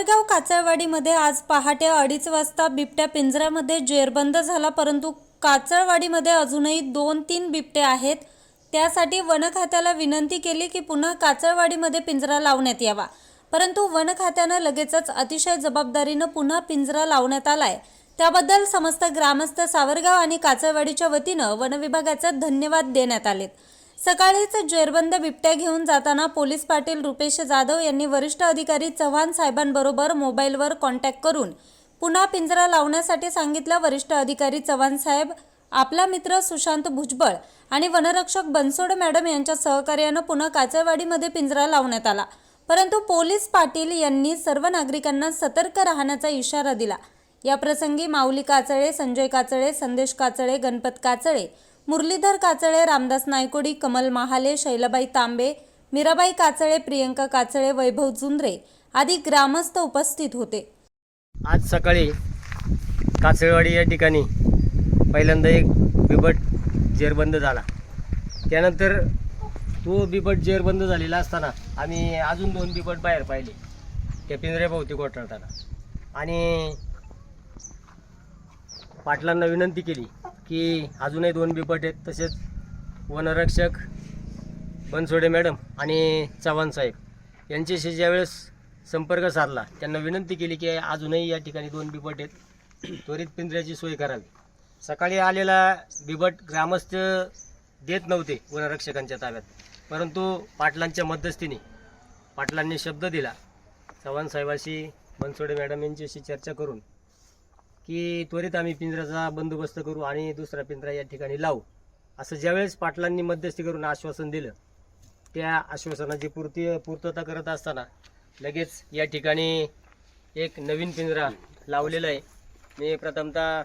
सावरगाव काचळवाडीमध्ये आज पहाटे अडीच वाजता बिबट्या पिंजऱ्यामध्ये जेरबंद झाला परंतु काचळवाडीमध्ये अजूनही दोन तीन बिबटे आहेत. त्यासाठी वन खात्याला विनंती केली की पुन्हा काचळवाडीमध्ये पिंजरा लावण्यात यावा. परंतु वन खात्यानं लगेचच अतिशय जबाबदारीनं पुन्हा पिंजरा लावण्यात आलाय. त्याबद्दल समस्त ग्रामस्थ सावरगाव आणि काचळवाडीच्या वतीनं वनविभागाचा धन्यवाद देण्यात आलेत. सकाळीच जेरबंद बिबट्या घेऊन जाताना पोलीस पाटील रुपेश जाधव यांनी वरिष्ठ अधिकारी चव्हाण साहेबांबरोबर मोबाईलवर कॉन्टॅक्ट करून पुन्हा पिंजरा लावण्यासाठी सांगितलं. वरिष्ठ अधिकारी चव्हाण साहेब आपला मित्र सुशांत भुजबळ आणि वनरक्षक बनसोड मॅडम यांच्या सहकार्यानं पुन्हा काचळवाडीमध्ये पिंजरा लावण्यात आला. परंतु पोलीस पाटील यांनी सर्व नागरिकांना सतर्क राहण्याचा इशारा दिला. याप्रसंगी माऊली काचळे संजय काचळे संदेश काचळे गणपत काचळे मुरलीधर काचळे रामदास नायकोडी कमल महाले शैलबाई तांबे मीराबाई काचळे प्रियंका काचळे वैभव जुंद्रे आदी ग्रामस्थ उपस्थित होते. आज सकाळी काचळवाडी या ठिकाणी पहिल्यांदा एक बिबट जेरबंद झाला. त्यानंतर तो बिबट जेरबंद झालेला असताना आम्ही अजून दोन बिबट बाहेर पाहिले त्या पिंजऱ्याभोवती कोटाळताना आणि पाटलांना विनंती केली की अजूनही दोन बिबट आहेत तसेच वनरक्षक बनसोडे मॅडम आणि चव्हाण साहेब. यांच्याशी ज्यावेळेस संपर्क साधला त्यांना विनंती केली की अजूनही या ठिकाणी दोन बिबट आहेत त्वरित पिंजऱ्याची सोय करावी. सकाळी आलेला बिबट ग्रामस्थ देत नव्हते वनरक्षकांच्या ताब्यात परंतु पाटलांच्या मध्यस्थीने पाटलांनी शब्द दिला. चव्हाण साहेबाशी बनसोडे मॅडम यांच्याशी चर्चा करून की त्वरित आम्ही पिंजऱ्याचा बंदोबस्त करू आणि दुसरा पिंजरा या ठिकाणी लावू. असं ज्यावेळेस पाटलांनी मध्यस्थी करून आश्वासन दिलं त्या आश्वासनाची पूर्ती पूर्तता करत असताना लगेच या ठिकाणी एक नवीन पिंजरा लावलेला आहे. मी प्रथमतः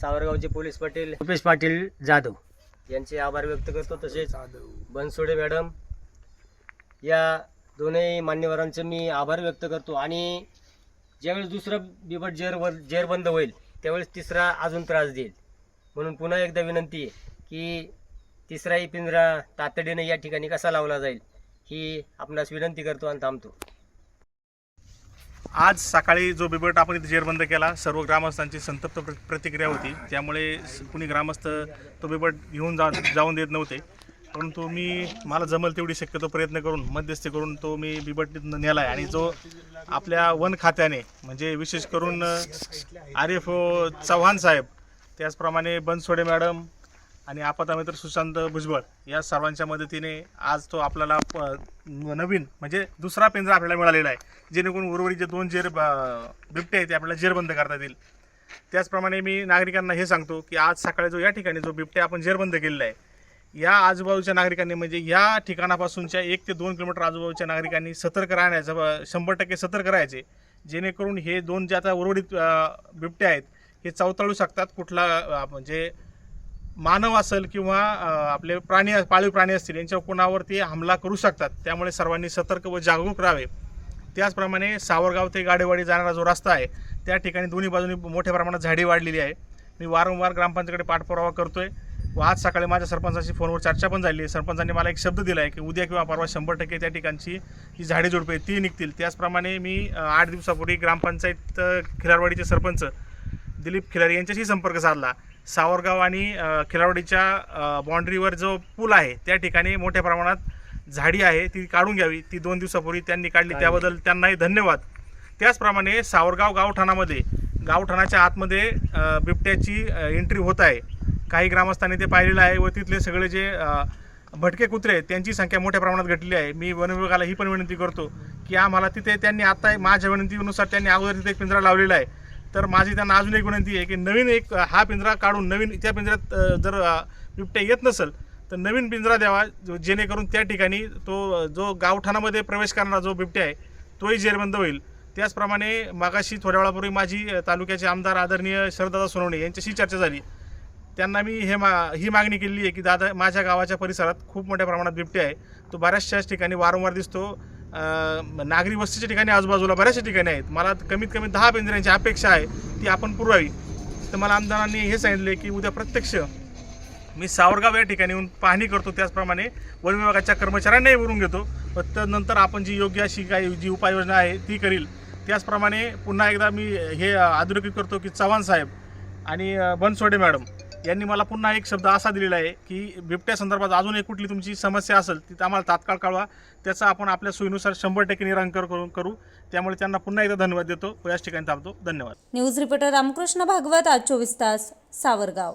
सावरगावचे पोलीस पाटील रुपेश पाटील जाधव यांचे आभार व्यक्त करतो. तसेच बनसोडे मॅडम या दोन्ही मान्यवरांचे मी आभार व्यक्त करतो. आणि ज्यावेळेस दुसरं बिबट जेरवर जेरबंद होईल त्यावेळेस तिसरा अजून त्रास देईल. म्हणून पुन्हा एकदा विनंती आहे की तिसराही पिंजरा तातडीने या ठिकाणी कसा लावला जाईल ही आपणास विनंती करतो आणि थांबतो. आज सकाळी जो बिबट आपण इथे जेरबंद केला सर्व ग्रामस्थांची संतप्त प्रतिक्रिया होती. त्यामुळे कुणी ग्रामस्थ तो बिबट घेऊन जा जाऊन देत नव्हते. परंतु मी मला जमल तेवढी शक्यतो प्रयत्न करून मध्यस्थी करून तो मी बिबटीत नेला आहे आणि जो आपल्या वन खात्याने म्हणजे विशेष करून आरिफ ओ चव्हाण साहेब त्याचप्रमाणे बनसोडे मॅडम आणि मित्र सुशांत भुजबळ या सर्वांच्या मदतीने आज तो आपल्याला प- नवीन म्हणजे दुसरा पिंजरा आपल्याला मिळालेला आहे. जेणेकरून उर्वरित जे दोन जेर ब- बिबटे आहेत ते आपल्याला जेरबंद करता येतील. त्याचप्रमाणे मी नागरिकांना हे सांगतो की आज सकाळी जो या ठिकाणी जो बिबटे आपण जेरबंद केलेला आहे या आजूबाजूच्या नागरिकांनी म्हणजे या ठिकाणापासूनच्या एक ते दोन किलोमीटर आजूबाजूच्या नागरिकांनी सतर्क राहण्याचं शंभर टक्के सतर्क राहायचे. जेणेकरून हे दोन जे आता उर्वरित बिबटे आहेत हे चवताळू शकतात. कुठला म्हणजे मानव असेल किंवा आपले प्राणी पाळीव प्राणी असतील यांच्या कोणावरती हमला करू शकतात. त्यामुळे सर्वांनी सतर्क व जागरूक राहावे. त्याचप्रमाणे सावरगाव ते गाडेवाडी जाणारा जो रस्ता आहे त्या ठिकाणी दोन्ही बाजूनी मोठ्या प्रमाणात झाडी वाढलेली आहे. मी वारंवार ग्रामपंचायतीकडे पाठपुरावा करतो आहे व आज सकाळी माझ्या सरपंचाशी फोनवर चर्चा पण झाली. आहे सरपंचांनी मला एक शब्द दिला आहे की उद्या किंवा परवा शंभर टक्के त्या ठिकाणची जी झाडे झुडपे ती निघतील. त्याचप्रमाणे मी आठ दिवसापूर्वी ग्रामपंचायत खिलारवाडीचे सरपंच दिलीप खिलारी यांच्याशी संपर्क साधला. सावरगाव आणि खिलारवाडीच्या बाँड्रीवर जो पूल आहे त्या ठिकाणी मोठ्या प्रमाणात झाडी आहे ती काढून घ्यावी. ती दोन दिवसापूर्वी त्यांनी काढली. त्याबद्दल त्यांनाही धन्यवाद. त्याचप्रमाणे सावरगाव गावठाणामध्ये गावठाणाच्या आतमध्ये बिबट्याची एंट्री होत आहे. काही ग्रामस्थांनी ते पाहिलेलं आहे व तिथले सगळे जे भटके कुत्रे आहेत त्यांची संख्या मोठ्या प्रमाणात घटली आहे. मी वन विभागाला ही पण विनंती करतो की आम्हाला तिथे त्यांनी आता माझ्या विनंतीनुसार त्यांनी अगोदर तिथे एक पिंजरा लावलेला आहे. तर माझी त्यांना अजून एक विनंती आहे की नवीन एक हा पिंजरा काढून नवीन त्या पिंजऱ्यात जर बिबट्या येत नसेल तर नवीन पिंजरा द्यावा जेणेकरून त्या ठिकाणी तो जो गावठाणामध्ये प्रवेश करणारा जो बिबट्या आहे तोही जेरबंद होईल. त्याचप्रमाणे मागाशी थोड्या वेळापूर्वी माझी तालुक्याचे आमदार आदरणीय शरदादा सोनवणे यांच्याशी चर्चा झाली. त्यांना मी हे मा ही मागणी केली आहे की दादा माझ्या गावाच्या परिसरात खूप मोठ्या प्रमाणात बिबटे आहे. तो बऱ्याचशाच ठिकाणी वारंवार दिसतो. नागरी वस्तीच्या ठिकाणी आजूबाजूला बऱ्याचशा ठिकाणी आहेत. मला कमीत कमी दहा पिंजऱ्यांची अपेक्षा आहे ती आपण पुरवावी. तर मला आमदारांनी हे सांगितले की उद्या प्रत्यक्ष मी सावरगाव या ठिकाणी येऊन पाहणी करतो. त्याचप्रमाणे वन विभागाच्या कर्मचाऱ्यांनाही वरून घेतो. व त्यानंतर आपण जी योग्य अशी काही जी उपाययोजना आहे ती करील. त्याचप्रमाणे पुन्हा एकदा मी हे अधोरेखित करतो की चव्हाण साहेब आणि बनसोडे मॅडम. यांनी मला पुन्हा एक शब्द असा दिलेला आहे की बिबट्या संदर्भात अजून एक कुठली तुमची समस्या असेल ती आम्हाला तात्काळ कळवा. त्याचा आपण आपल्या सोयीनुसार शंभर टक्के निराकरण करून करू. त्यामुळे त्यांना पुन्हा एकदा धन्यवाद देतो. याच ठिकाणी थांबतो. धन्यवाद. न्यूज रिपोर्टर रामकृष्ण भागवत आज चोवीस तास सावरगाव.